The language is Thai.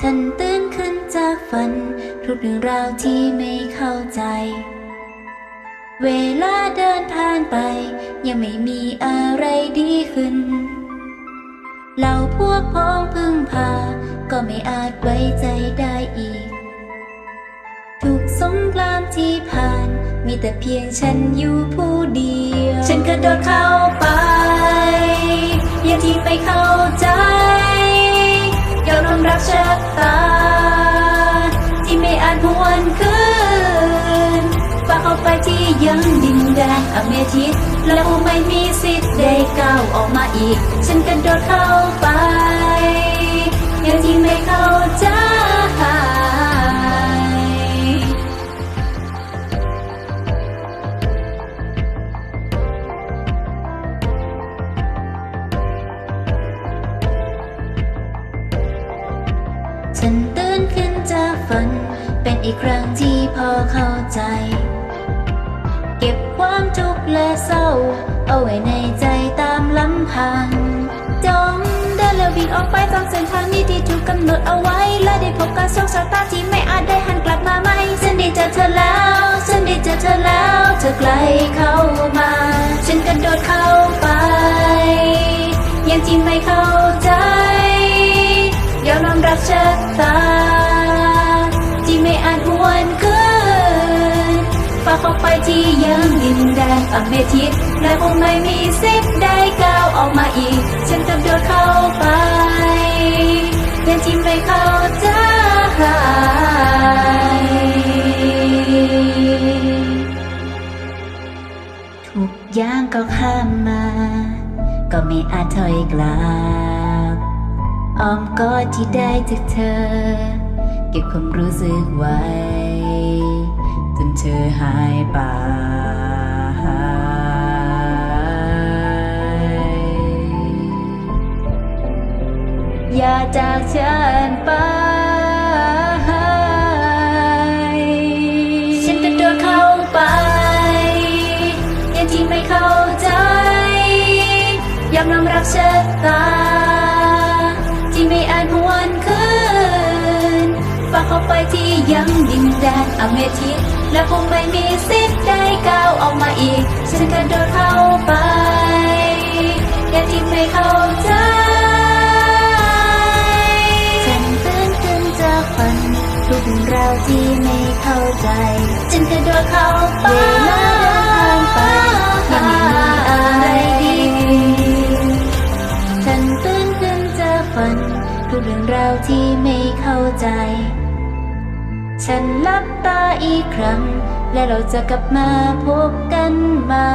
ฉันตื่นขึ้นจากฝัน ทุกเรื่องราวที่ไม่เข้าใจ เวลาเดินผ่านไป ยังไม่มีอะไรดีขึ้น เราพวกพ้องพึ่งพา ก็ไม่อาจไว้ใจได้อีก ทุกสงครามที่ผ่าน มีแต่เพียงฉันอยู่ผู้เดียว ฉันกระโดดเข้าไป อย่าที่ไม่เข้าใจ ไปที่ยังดินแดนอเมทิสแล้วไม่มีสิทธิ์ได้ก้าวออกมาอีก ฉันกระโดดเข้าไปอย่างที่ไม่เข้าใจฉันตื่นขึ้นจากฝัน เป็นอีกครั้งที่พอเข้าใจ เอาไว้ในใจตามลำพัง จงเดินและวิ่งออกไปตามเส้นทางนี้ที่ถูกกำหนดเอาไว้ และได้พบกับโชคชะตาที่ไม่อาจได้หันกลับมาไหมฉันได้เจอเธอแล้ว ฉันได้เจอเธอแล้ว เธอไกลเข้ามา ฉันกระโดดเข้าไป ยังที่ไม่เข้าใจยอมรับชะตา ฝาเข้าไปที่ยังดินแดนอเมทิสและคงไม่มีสิทธิ์ได้ก้าวออกมาอีก ฉันกระโดดเข้าไปยังที่ไม่เข้าใจทุกอย่างก็ข้ามมา ก็ไม่อาจถอยกลับอ้อมกอดที่ได้จากเธอ เก็บความรู้สึกไว้ เธอหายไปอย่าจากฉันไป ฉันกระโดดเข้าไปยังที่ไม่เข้าใจ ยอมรับชะตา ไปที่ยังดินแดนอเมทิสและคงไม่มีสิทธิ์ได้ก้าวออกมาอีก ฉันกระโดดเข้าไป อย่างที่ไม่เข้าใจฉันตื่นขึ้นจากฝันทุกเรื่องราวที่ไม่เข้าใจ ฉันกระโดดเข้าไปเวลาเดินทางไปยังม่มีอะไรดีฉันตื่นขึ้นจากฝันทุกเรื่องราวที่ไม่เข้าใจ ฉันลับตาอีกครั้ง และเราจะกลับมาพบกันใหม่